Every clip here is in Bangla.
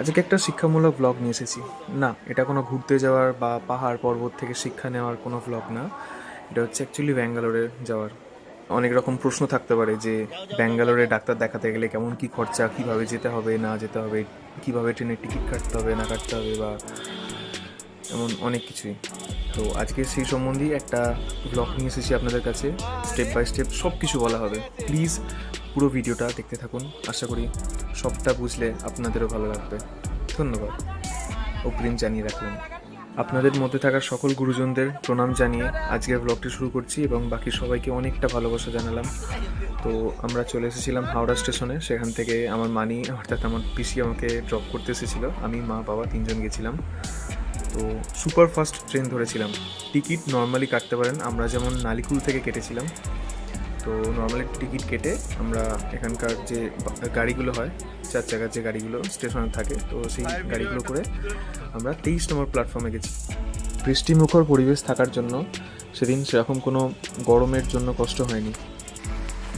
আজকে একটা শিক্ষামূলক ব্লগ নিয়ে এসেছি। না, এটা কোনো ঘুরতে যাওয়ার বা পাহাড় পর্বত থেকে শিক্ষা নেওয়ার কোনো ব্লগ না। এটা হচ্ছে অ্যাকচুয়ালি ব্যাঙ্গালোরে যাওয়ার। অনেক রকম প্রশ্ন থাকতে পারে যে ব্যাঙ্গালোরে ডাক্তার দেখাতে গেলে কেমন কি খরচা, কীভাবে যেতে হবে, না যেতে হবে, কীভাবে ট্রেনের টিকিট কাটতে হবে, না কাটতে হবে বা এমন অনেক কিছুই। তো আজকে সেই সম্বন্ধেই একটা ব্লগ নিয়ে এসেছি আপনাদের কাছে। স্টেপ বাই স্টেপ সব কিছু বলা হবে। প্লিজ পুরো ভিডিওটা দেখতে থাকুন। আশা করি সবটা বুঝলে আপনাদেরও ভালো লাগবে। ধন্যবাদ। অগ্রিম জানিয়ে রাখলাম। আপনাদের মধ্যে থাকা সকল গুরুজনদের প্রণাম জানিয়ে আজকের ব্লগটি শুরু করছি এবং বাকি সবাইকে অনেকটা ভালোবাসা জানালাম। তো আমরা চলে এসেছিলাম হাওড়া স্টেশনে। সেখান থেকে আমার মানি, অর্থাৎ আমার পিসি আমাকে ড্রপ করতে এসেছিল। আমি, মা, বাবা তিনজন গেছিলাম। তো সুপার ফাস্ট ট্রেন ধরেছিলাম। টিকিট নর্মালি কাটতে পারেন। আমরা যেমন নালিকুল থেকে কেটেছিলাম তো নর্মালি টিকিট কেটে আমরা এখানকার যে গাড়িগুলো হয়, চার চাকার যে গাড়িগুলো স্টেশনে থাকে, তো সেই গাড়িগুলো করে আমরা তেইশ নম্বর প্ল্যাটফর্মে গেছি। বৃষ্টিমুখর পরিবেশ থাকার জন্য সেদিন সেরকম কোনো গরমের জন্য কষ্ট হয়নি।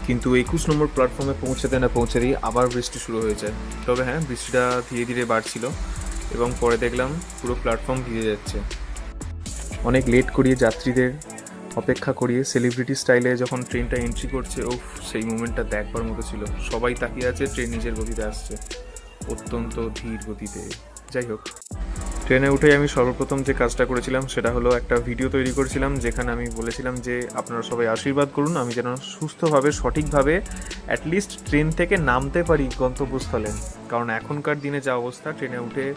কিন্তু একুশ নম্বর প্ল্যাটফর্মে পৌঁছাতে না পৌঁছে পৌঁছাতেই আবার বৃষ্টি শুরু হয়ে যায় তবে হ্যাঁ বৃষ্টিটা ধীরে ধীরে বাড়ছিল এবং পরে দেখলাম পুরো প্ল্যাটফর্ম ভিজে যাচ্ছে। অনেক লেট করিয়ে যাত্রীদের অপেক্ষা করিয়ে সেলিব্রিটি স্টাইলে যখন ট্রেনটা এন্ট্রি করছে ও সেই মুমেন্টটা দেখবার মতো ছিল। সবাই তাকিয়ে আছে ট্রেন নিজের গতিতে আসছে। অত্যন্ত ধীর গতিতে। যাই হোক। ট্রেনে উঠে আমি সর্বপ্রথম যে কাজটা করেছিলাম, সেটা হলো একটা ভিডিও তৈরি করেছিলাম, যেখানে আমি বলেছিলাম যে, আপনারা সবাই আশীর্বাদ করুন, আমি যেন সুস্থভাবে, সঠিকভাবে অ্যাটলিস্ট ট্রেন থেকে নামতে পারি গন্তব্যস্থলে। কারণ এখনকার দিনে যা অবস্থা ট্রেনে উঠে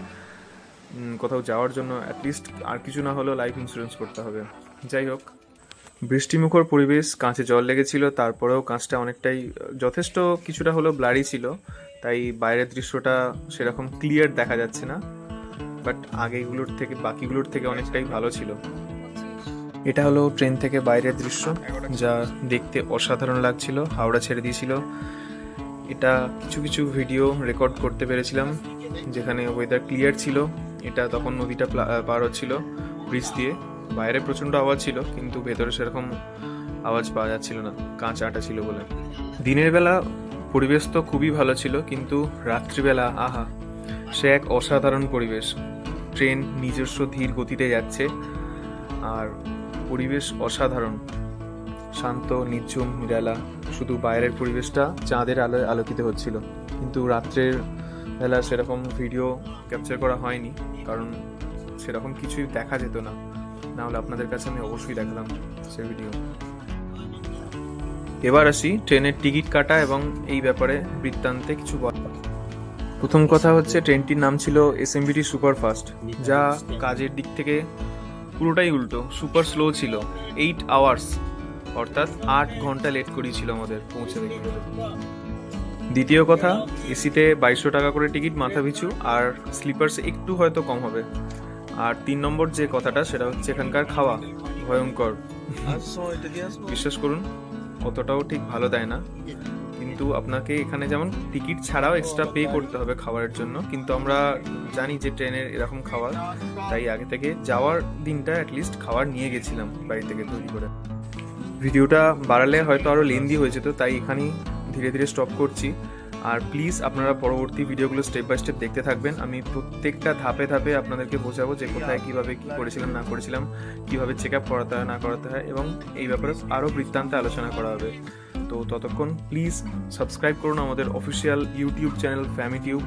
কোথাও যাওয়ার জন্য অ্যাটলিস্ট আর কিছু না হলেও লাইফ ইন্স্যুরেন্স করতে হবে। যাই হোক। বৃষ্টিমুখর পরিবেশ, কাঁচে জল লেগেছিল, তারপরেও কাঁচটা অনেকটাই যথেষ্ট কিছুটা হলো ব্লারি ছিল, তাই বাইরের দৃশ্যটা সেরকম ক্লিয়ার দেখা যাচ্ছে না বাট আগেগুলোর থেকে, বাকিগুলোর থেকে অনেকটাই ভালো ছিল। এটা হলো ট্রেন থেকে বাইরের দৃশ্য, যা দেখতে অসাধারণ লাগছিল, হাওড়া ছেড়ে দিয়েছিল। এটা কিছু কিছু ভিডিও রেকর্ড করতে পেরেছিলাম, যেখানে ওয়েদার ক্লিয়ার ছিল, এটা তখন নদীটা পার হচ্ছিল ব্রিজ দিয়ে। বাইরে প্রচণ্ড আওয়াজ ছিল, কিন্তু ভেতরে সেরকম আওয়াজ পাওয়া যাচ্ছিল না কাঁচ আটা ছিল বলে। দিনের বেলা পরিবেশ তো খুবই ভালো ছিল, কিন্তু রাত্রিবেলা, আহা, সে এক অসাধারণ পরিবেশ। ট্রেন নিজস্ব ধীর গতিতে যাচ্ছে, আর পরিবেশ অসাধারণ। শান্ত নির্ঝুম নিরালা, শুধু বাইরের পরিবেশটা চাঁদের আলোয় আলোকিত হচ্ছিল। কিন্তু রাত্রের বেলা সেরকম ভিডিও ক্যাপচার করা হয়নি, কারণ সেরকম কিছুই দেখা যেত না। না হলে আপনাদের কাছে আমি অবশ্যই দেখালাম সে ভিডিও এবার আসি ট্রেনের টিকিট কাটা এবং এই ব্যাপারে বৃত্তান্তে কিছু বলা। প্রথম কথা হচ্ছে, ট্রেনটির নাম ছিল এসএমবিটি সুপারফাস্ট, যা কাজের দিক থেকে পুরোটাই উল্টো, সুপার স্লো ছিল এইট আওয়ার্স অর্থাৎ আট ঘণ্টা লেট করিয়েছিল আমাদের পৌঁছে দেখে দ্বিতীয় কথা, এসিতে বাইশশো টাকা করে টিকিট মাথা পিছু আর স্লিপার্স একটু হয়তো কম হবে। আর তিন নম্বর যে কথাটা, সেটা হচ্ছে এখানকার খাওয়া। ভয়ঙ্কর। বিশ্বাস করুন, অতটাও ঠিক ভালো দেয় না। কিন্তু আপনাকে এখানে যেমন টিকিট ছাড়াও এক্সট্রা পে করতে হবে খাবারের জন্য, কিন্তু আমরা জানি যে ট্রেনের এরকম খাবার। তাই আগে থেকে যাওয়ার দিনটা অ্যাটলিস্ট খাবার নিয়ে গেছিলাম বাড়ি থেকে তৈরি করে। ভিডিওটা বাড়ালে হয়তো আরও লেন্দি হয়ে যেত, তাই এখানেই ধীরে ধীরে স্টপ করছি। আর প্লিজ আপনারা পরবর্তী ভিডিওগুলো স্টেপ বাই স্টেপ দেখতে থাকবেন। আমি প্রত্যেকটা ধাপে ধাপে আপনাদেরকে বোঝাবো যে কোথায় কীভাবে কী করেছিলাম, না করেছিলাম, কীভাবে চেক আপ করাতে হয়, না করাতে হয় এবং এই ব্যাপারে আরও বৃত্তান্তে আলোচনা করা হবে। তো ততক্ষণ প্লিজ সাবস্ক্রাইব করুন আমাদের official YouTube channel Fami Tube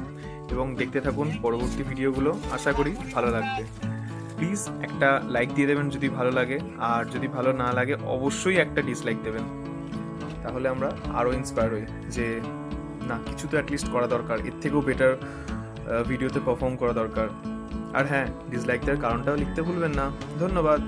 এবং দেখতে থাকুন পরবর্তী ভিডিওগুলো আশা করি ভালো লাগবে। প্লিজ একটা লাইক দিয়ে দেবেন যদি ভালো লাগে। আর যদি ভালো না লাগে, অবশ্যই একটা ডিসলাইক দেবেন। তাহলে আমরা আরও ইন্সপায়ার হই যে না, কিছু তো অ্যাটলিস্ট করা দরকার। এর থেকেও বেটার ভিডিওতে পারফর্ম করা দরকার। আর হ্যাঁ ডিসলাইক দেওয়ার কারণটাও লিখতে ভুলবেন না। ধন্যবাদ।